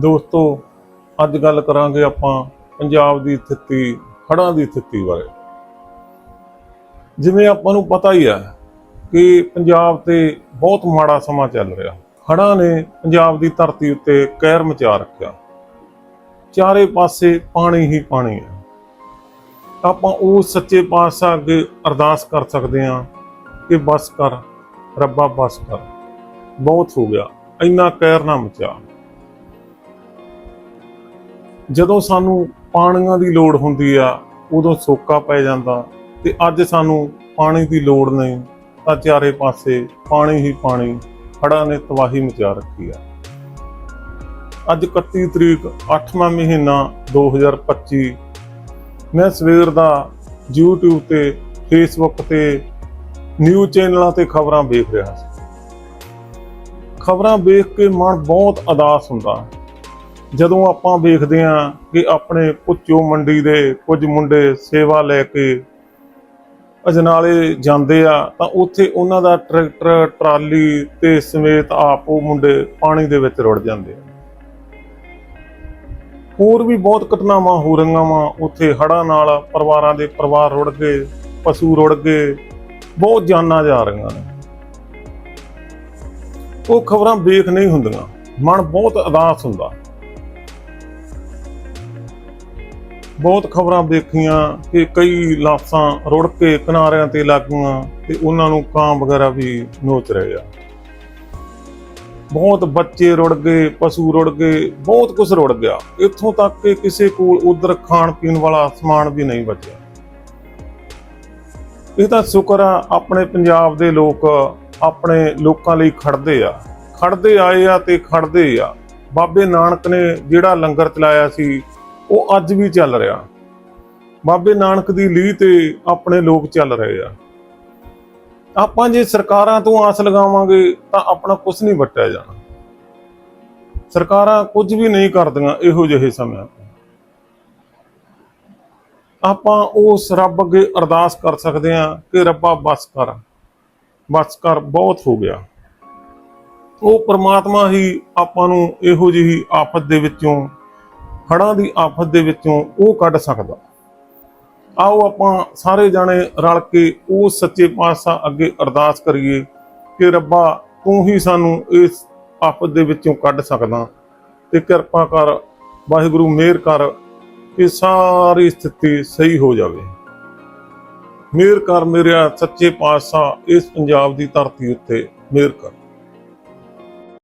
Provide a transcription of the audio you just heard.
ਦੋਸਤੋ, ਅੱਜ ਗੱਲ ਕਰਾਂਗੇ ਆਪਾਂ ਪੰਜਾਬ ਦੀ ਸਥਿਤੀ, ਹੜ੍ਹਾਂ ਦੀ ਸਥਿਤੀ ਬਾਰੇ। ਜਿਵੇਂ ਆਪਾਂ ਨੂੰ ਪਤਾ ਹੀ ਹੈ ਕਿ ਪੰਜਾਬ ਤੇ ਬਹੁਤ ਮਾੜਾ ਸਮਾਂ ਚੱਲ ਰਿਹਾ। ਹੜ੍ਹਾਂ ਨੇ ਪੰਜਾਬ ਦੀ ਧਰਤੀ ਉੱਤੇ ਕਹਿਰ ਮਚਾ ਰੱਖਿਆ। ਚਾਰੇ ਪਾਸੇ ਪਾਣੀ ਹੀ ਪਾਣੀ ਹੈ ਆਪਾਂ ਉਹ ਸੱਚੇ ਪਾਤਸ਼ਾਹ ਅੱਗੇ ਅਰਦਾਸ ਕਰ ਸਕਦੇ ਹਾਂ ਕਿ ਬਸ ਕਰ, ਰੱਬਾ ਬਸ ਕਰ। ਬਹੁਤ ਹੋ ਗਿਆ। ਇੰਨਾ ਕਹਿਰ ਨਾ ਮਚਾ। ਜਦੋਂ ਸਾਨੂੰ ਪਾਣੀਆਂ ਦੀ ਲੋੜ ਹੁੰਦੀ ਆ, ਉਦੋਂ ਸੋਕਾ ਪੈ ਜਾਂਦਾ ਤੇ ਅੱਜ ਸਾਨੂੰ ਪਾਣੀ ਦੀ ਲੋੜ ਨਹੀਂ, ਤਾਂ ਚਾਰੇ ਪਾਸੇ ਪਾਣੀ ਹੀ ਪਾਣੀ, ਹੜ੍ਹਾਂ ਨੇ ਤਬਾਹੀ ਮਚਾ ਰੱਖੀ ਆ। ਅੱਜ 31 ਤਰੀਕ 8ਵਾਂ ਮਹੀਨਾ 2025 ਮੈਂ ਸਵੇਰ ਦਾ YouTube ਤੇ, Facebook ਤੇ ਨਿਊਜ਼ ਚੈਨਲਾਂ ਤੇ ਖਬਰਾਂ ਵੇਖ ਰਿਹਾ ਸੀ। ਖਬਰਾਂ ਵੇਖ ਕੇ ਮਨ ਬਹੁਤ ਉਦਾਸ ਹੁੰਦਾ। ਜਦੋਂ ਆਪਾਂ ਵੇਖਦੇ ਹਾਂ ਕਿ ਆਪਣੇ ਪੁੱਚੋ ਮੰਡੀ ਦੇ ਕੁਝ ਮੁੰਡੇ ਸੇਵਾ ਲੈ ਕੇ ਅਜਨਾਲੇ ਜਾਂਦੇ ਆ, ਤਾਂ ਉੱਥੇ ਉਹਨਾਂ ਦਾ ਟਰੈਕਟਰ, ਟਰਾਲੀ ਤੇ ਸਮੇਤ ਆਪ ਉਹ ਮੁੰਡੇ ਪਾਣੀ ਦੇ ਵਿੱਚ ਰੁੜ ਜਾਂਦੇ ਆ। ਹੋਰ ਵੀ ਬਹੁਤ ਘਟਨਾਵਾਂ ਹੋ ਰਹੀਆਂ ਵਾ ਉੱਥੇ, ਹੜ੍ਹਾਂ ਨਾਲ ਪਰਿਵਾਰਾਂ ਦੇ ਪਰਿਵਾਰ ਰੁੜ ਗਏ, ਪਸ਼ੂ ਰੁੜ ਗਏ, ਬਹੁਤ ਜਾਨਾਂ ਜਾ ਰਹੀਆਂ ਨੇ। ਉਹ ਖਬਰਾਂ ਵੇਖ ਨਹੀਂ ਹੁੰਦੀਆਂ, ਮਨ ਬਹੁਤ ਉਦਾਸ ਹੁੰਦਾ। ਬਹੁਤ ਖਬਰਾਂ ਦੇਖੀਆਂ ਕਿ ਕਈ ਲਾਸ਼ਾਂ ਰੁੜ ਕੇ ਕਿਨਾਰਿਆਂ ਤੇ ਲੱਗੀਆਂ ਤੇ ਉਹਨਾਂ ਨੂੰ ਕਾਂ ਵਗੈਰਾ ਵੀ ਨੋਚ ਰਹੇ ਆ। ਬਹੁਤ ਬੱਚੇ ਰੁੜ ਗਏ, ਪਸ਼ੂ ਰੁੜ ਗਏ, ਬਹੁਤ ਕੁਝ ਰੁੜ ਗਿਆ। ਇੱਥੋਂ ਤੱਕ ਕਿ ਕਿਸੇ ਕੋਲ ਉਧਰ ਖਾਣ ਪੀਣ ਵਾਲਾ ਸਮਾਨ ਵੀ ਨਹੀਂ ਬਚਿਆ। ਇਹ ਤਾਂ ਸ਼ੁਕਰ ਆ, ਆਪਣੇ ਪੰਜਾਬ ਦੇ ਲੋਕ ਆਪਣੇ ਲੋਕਾਂ ਲਈ ਖੜਦੇ ਆ। ਖੜਦੇ ਆਏ ਆ ਤੇ ਖੜਦੇ ਆ। ਬਾਬੇ ਨਾਨਕ ਨੇ ਜਿਹੜਾ ਲੰਗਰ ਚਲਾਇਆ ਸੀ ਉਹ ਅੱਜ ਵੀ ਚੱਲ ਰਿਹਾ। ਬਾਬੇ ਨਾਨਕ ਦੀ ਲੀਹ ਤੇ ਆਪਣੇ ਲੋਕ ਚੱਲ ਰਹੇ ਆ। ਆਪਾਂ ਜੇ ਸਰਕਾਰਾਂ ਤੋਂ ਆਸ ਲਗਾਵਾਂਗੇ ਤਾਂ ਆਪਣਾ ਕੁਝ ਨਹੀਂ ਵਟਿਆ ਜਾਣਾ। ਸਰਕਾਰਾਂ ਕੁਝ ਵੀ ਨਹੀਂ ਕਰਦੀਆਂ ਇਹੋ ਜਿਹੇ ਸਮਿਆਂ ਆਪਾਂ ਉਸ ਰੱਬ ਅੱਗੇ ਅਰਦਾਸ ਕਰ ਸਕਦੇ ਹਾਂ ਕਿ ਰੱਬਾ ਬਸ ਕਰ। ਬਸ ਕਰ ਬਹੁਤ ਹੋ ਗਿਆ। ਉਹ ਪ੍ਰਮਾਤਮਾ ਹੀ ਆਪਾਂ ਨੂੰ ਇਹੋ ਜਿਹੀ ਆਫਤ ਦੇ ਵਿੱਚੋਂ ਹੜ੍ਹਾਂ ਦੀ ਆਫਤ ਦੇ ਵਿੱਚੋਂ ਉਹ ਕੱਢ ਸਕਦਾ। ਆਓ ਆਪਾਂ ਸਾਰੇ ਜਾਣੇ ਰਲ ਕੇ ਉਸ ਸੱਚੇ ਪਾਤਸ਼ਾਹ ਅੱਗੇ ਅਰਦਾਸ ਕਰੀਏ ਕਿ ਰੱਬਾ ਤੂੰ ਹੀ ਸਾਨੂੰ ਇਸ ਆਫਤ ਦੇ ਵਿੱਚੋਂ ਕੱਢ ਸਕਦਾ ਤੇ ਕਿਰਪਾ ਕਰ, ਵਾਹਿਗੁਰੂ ਮਿਹਰ ਕਰ ਕਿ ਸਾਰੀ ਸਥਿਤੀ ਸਹੀ ਹੋ ਜਾਵੇ। ਮਿਹਰ ਕਰ ਮੇਰਿਆ ਸੱਚੇ ਪਾਤਸ਼ਾਹ ਇਸ ਪੰਜਾਬ ਦੀ ਧਰਤੀ ਉੱਤੇ ਮਿਹਰ ਕਰ।